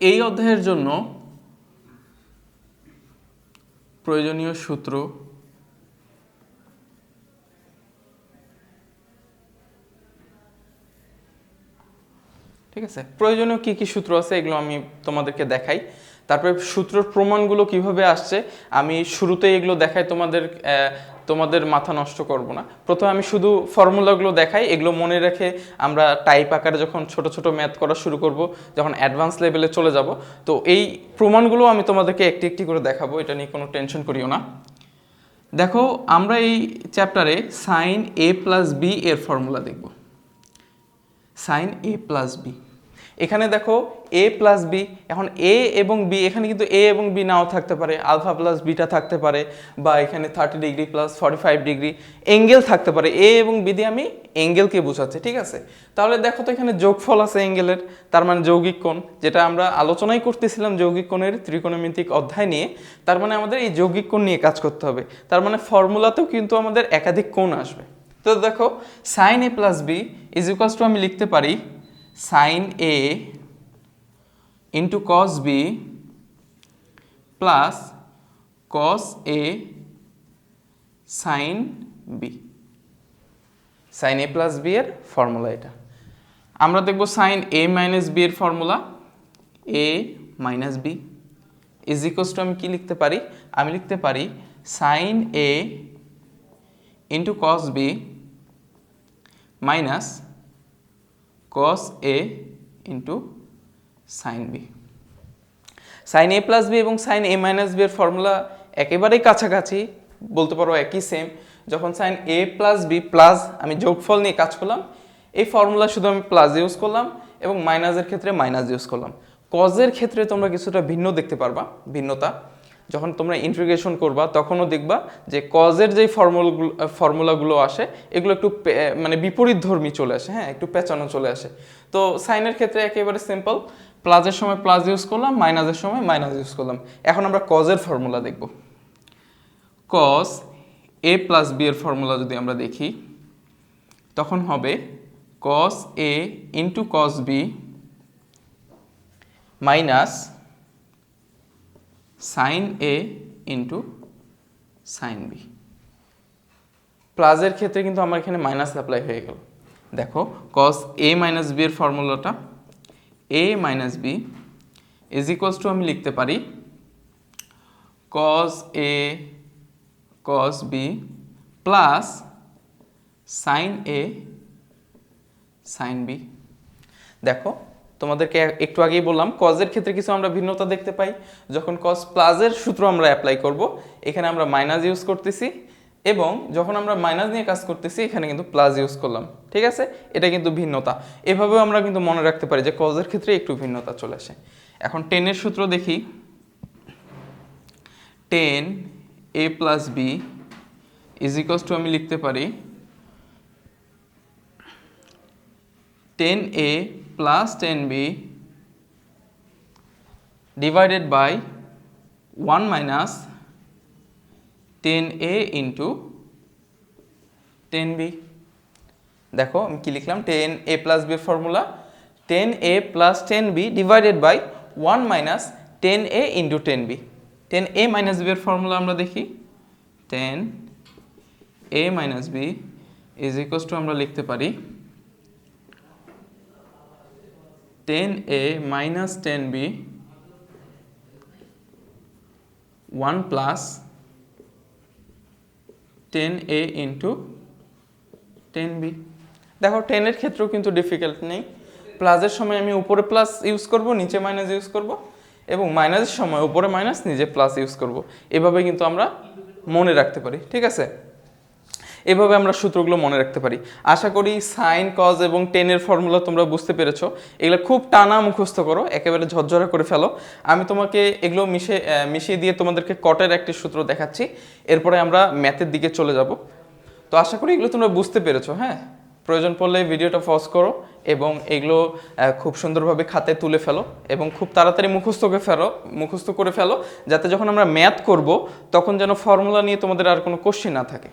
এই অধ্যায়ের জন্য প্রয়োজনীয় সূত্র ঠিক আছে? প্রয়োজনীয় কি কি সূত্র আছে এগুলো আমি তোমাদেরকে দেখাই। তারপরে সূত্রের প্রমাণগুলো কীভাবে আসছে, আমি শুরুতেই এগুলো দেখাই, তোমাদের তোমাদের মাথা নষ্ট করব না। প্রথমে আমি শুধু ফর্মুলাগুলো দেখাই, এগুলো মনে রেখে আমরা টাইপ আকারে যখন ছোট ছোট ম্যাথ করা শুরু করব, যখন অ্যাডভান্স লেভেলে চলে যাব, তো এই প্রমাণগুলো আমি তোমাদেরকে একটি একটি করে দেখাবো, এটা নিয়ে কোনো টেনশন করিও না। দেখো, আমরা এই চ্যাপ্টারে সাইন এ প্লাস বি এর ফর্মুলা দেখব। সাইন এ প্লাস বি এখানে দেখো এ প্লাস বি এখন এ এবং বি এখানে কিন্তু এ এবং বি নাও থাকতে পারে আলফা প্লাস বিটা থাকতে পারে, বা এখানে thirty degree plus forty five degree angle থাকতে পারে। এ এবং বি দিয়ে আমি এঙ্গেলকে বোঝাচ্ছি, ঠিক আছে? তাহলে দেখো তো এখানে যোগফল আছে এঙ্গেলের তার মানে যৌগিক কোণ, যেটা আমরা আলোচনাই করতেছিলাম যৌগিক কোণের ত্রিকোণমিতিক অধ্যায় নিয়ে, তার মানে আমাদের এই যৌগিক কোণ নিয়ে কাজ করতে হবে। তার মানে ফর্মুলাতেও কিন্তু আমাদের একাধিক কোণ আসবে। তো দেখো sine A plus B is equals to আমি লিখতে পারি sine A into cos B plus cos A sine B sine A plus B এর ফর্মুলা এটা। আমরা দেখব সাইন এ মাইনাস বি এর formula A minus B is equals to আমি কি লিখতে পারি? আমি লিখতে পারি sine A into cos B minus cos a into sine B. Sine A plus B এবং সাইন এ মাইনাস বি এর ফর্মুলা একেবারেই কাছাকাছি, বলতে পারো একই সেম যখন sine A plus B plus আমি যোগফল নিয়ে কাজ করলাম, এই ফর্মুলা শুধু আমি প্লাস ইউজ করলাম এবং মাইনাসের ক্ষেত্রে মাইনাস ইউজ করলাম। কজের ক্ষেত্রে তোমরা কিছুটা ভিন্ন দেখতে পারবা, ভিন্নতা। যখন তোমরা ইন্টিগ্রেশন করবা, তখনও দেখবা যে কজের যেই ফর্মুলাগুলো ফর্মুলাগুলো আসে, এগুলো একটু মানে বিপরীত ধর্মী চলে আসে হ্যাঁ একটু পেঁচানো চলে আসে। তো সাইনের ক্ষেত্রে একেবারে সিম্পল প্লাসের সময় প্লাস ইউজ করলাম মাইনাসের সময় মাইনাস ইউজ করলাম। এখন আমরা কজের ফর্মুলা দেখব। কস এ প্লাস বি এর ফর্মুলা যদি আমরা দেখি, তখন হবে cos A into cos B minus sine A into sine B প্লাসের ক্ষেত্রে কিন্তু আমার এখানে মাইনাস অ্যাপ্লাই হয়ে গেল। দেখো কস এ মাইনাস বি এর ফর্মুলাটা A minus B is equals to আমি লিখতে পারি cos A cos B plus sine A sine B দেখো, তোমাদেরকে একটু আগেই বললাম কজের ক্ষেত্রে কিছু আমরা ভিন্নতা দেখতে পাই। যখন কজ প্লাসের সূত্র আমরা অ্যাপ্লাই করব, এখানে আমরা মাইনাস ইউজ করতেছি এবং যখন আমরা মাইনাস নিয়ে কাজ করতেছি, এখানে কিন্তু প্লাস ইউজ করলাম। ঠিক আছে? এটা কিন্তু ভিন্নতা। এভাবেও আমরা কিন্তু মনে রাখতে পারি যে কজের ক্ষেত্রে একটু ভিন্নতা চলে আসে। এখন টেনের সূত্র দেখি। Tan A plus B is to আমি লিখতে পারি tan A plus tan B divided by one minus tan A into tan B. দেখো, আমি কি লিখলাম? Tan A plus B formula tan A plus tan B divided by one minus tan A into tan B. Tan A minus B এর formula আমরা দেখি। Tan A minus B is equals to আমরা লিখতে পারি tan A minus tan B one plus tan A into tan B. দেখো টেনের ক্ষেত্রেও কিন্তু ডিফিকাল্ট নেই। প্লাসের সময় আমি উপরে প্লাস ইউজ করব, নিচে মাইনাস ইউজ করব এবং মাইনাসের সময় উপরে মাইনাস নিজে প্লাস ইউজ করব। এভাবে কিন্তু আমরা মনে রাখতে পারি, ঠিক আছে? এভাবে আমরা সূত্রগুলো মনে রাখতে পারি। আশা করি সাইন কজ এবং টেনের ফর্মুলা তোমরা বুঝতে পেরেছ। এগুলো খুব টানা মুখস্থ করো, একেবারে ঝরঝরা করে ফেলো। আমি তোমাকে এগুলো মিশে মিশিয়ে দিয়ে তোমাদেরকে কটের একটি সূত্র দেখাচ্ছি। এরপরে আমরা ম্যাথের দিকে চলে যাব। তো আশা করি এগুলো তোমরা বুঝতে পেরেছ হ্যাঁ? প্রয়োজন পড়লে ভিডিওটা পজ করো এবং এগুলো খুব সুন্দরভাবে খাতে তুলে ফেলো এবং খুব তাড়াতাড়ি মুখস্থ করে ফেলো, মুখস্থ করে ফেলো, যাতে যখন আমরা ম্যাথ করব, তখন যেন ফর্মুলা নিয়ে তোমাদের আর কোনো কোশ্চেন না থাকে।